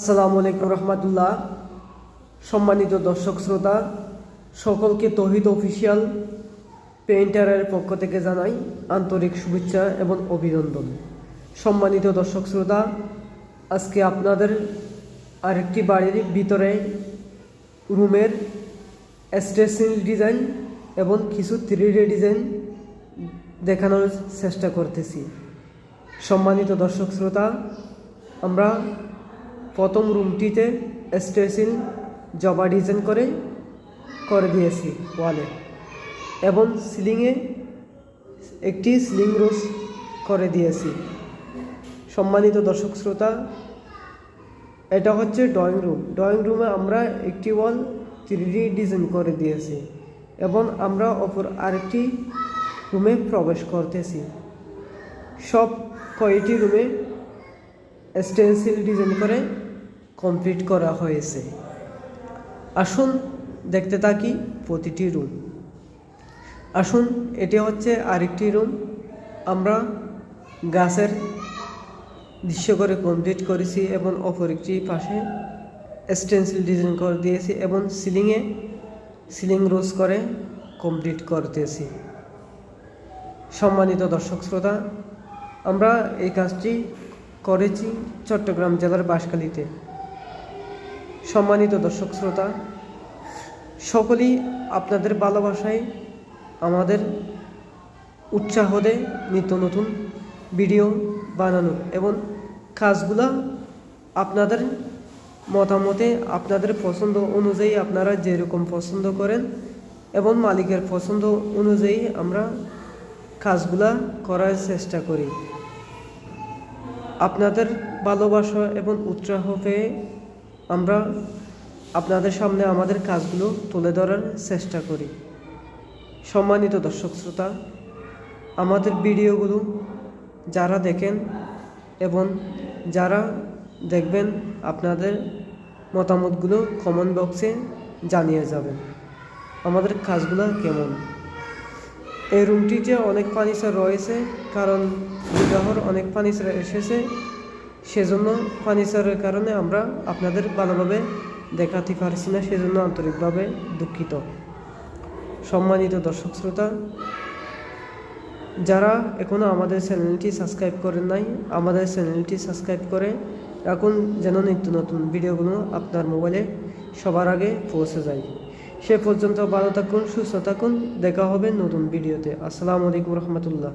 আসসালামু আলাইকুম রহমতুল্লাহ। সম্মানিত দর্শক শ্রোতা, সকলকে তহিদ অফিসিয়াল পেইন্টারের পক্ষ থেকে জানাই আন্তরিক শুভেচ্ছা এবং অভিনন্দন। সম্মানিত দর্শক শ্রোতা, আজকে আপনাদের আরেকটি বাড়ির ভিতরে রুমের স্টেশন ডিজাইন এবং কিছু থ্রি ডি ডিজাইন দেখানোর চেষ্টা করতেছি। সম্মানিত দর্শক শ্রোতা, আমরা প্রথম রুমটিতে স্টেশন জবা ডিজাইন করে করে দিয়েছি ওয়ালে এবং সিলিংয়ে একটি সিলিং রোজ করে দিয়েছি। সম্মানিত দর্শক শ্রোতা, এটা হচ্ছে ড্রয়িং রুম ড্রয়িং রুমে আমরা একটি ওয়াল থ্রি ডিজাইন করে দিয়েছি এবং আমরা অপর আরেকটি রুমে প্রবেশ করতেছি। সব কয়টি রুমে স্টেন্সিল ডিজাইন করে কমপ্লিট করা হয়েছে। আসুন দেখতে থাকি প্রতিটি রুম আসুন, এটি হচ্ছে আরেকটি রুম আমরা গাছের দৃশ্য করে কমপ্লিট করেছি এবং অপর একটি পাশে স্টেন্সিল ডিজাইন করে দিয়েছি এবং সিলিংয়ে সিলিং রোজ করে কমপ্লিট করতেছি। সম্মানিত দর্শক শ্রোতা, আমরা এই কাজটি করেছি চট্টগ্রাম জেলার বাঁশখালীতে। সম্মানিত দর্শক শ্রোতা, সকলেই আপনাদের ভালোবাসায় আমাদের উৎসাহ দেয় নিত্য নতুন ভিডিও বানানো এবং কাজগুলা আপনাদের মতামতে, আপনাদের পছন্দ অনুযায়ী আপনারা যেরকম পছন্দ করেন এবং মালিকের পছন্দ অনুযায়ী আমরা কাজগুলা করার চেষ্টা করি। আপনাদের ভালোবাসা এবং উৎসাহ পেয়ে আমরা আপনাদের সামনে আমাদের কাজগুলো তুলে ধরার চেষ্টা করি। সম্মানিত দর্শক শ্রোতা, আমাদের ভিডিওগুলো যারা দেখেন এবং যারা দেখবেন, আপনাদের মতামতগুলো কমেন্ট বক্সে জানিয়ে যাবেন। আমাদের কাজগুলো কেমন? এই রুমটিতে অনেক ফার্নিচার রয়েছে, কারণ বিবাহর অনেক ফার্নিচার এসেছে। সেজন্য ফার্নিচারের কারণে আমরা আপনাদের ভালোভাবে দেখাতে পারছি না, সেজন্য আন্তরিকভাবে দুঃখিত। সম্মানিত দর্শক শ্রোতা, যারা এখনও আমাদের চ্যানেলটি সাবস্ক্রাইব করেন নাই, আমাদের চ্যানেলটি সাবস্ক্রাইব করে এখন যেন নিত্য নতুন ভিডিওগুলো আপনার মোবাইলে সবার আগে পৌঁছে যায়। সে পর্যন্ত ভালো থাকুন, সুস্থ থাকুন, দেখা হবে নতুন ভিডিওতে। আসসালামু আলাইকুম রহমতুল্লাহ।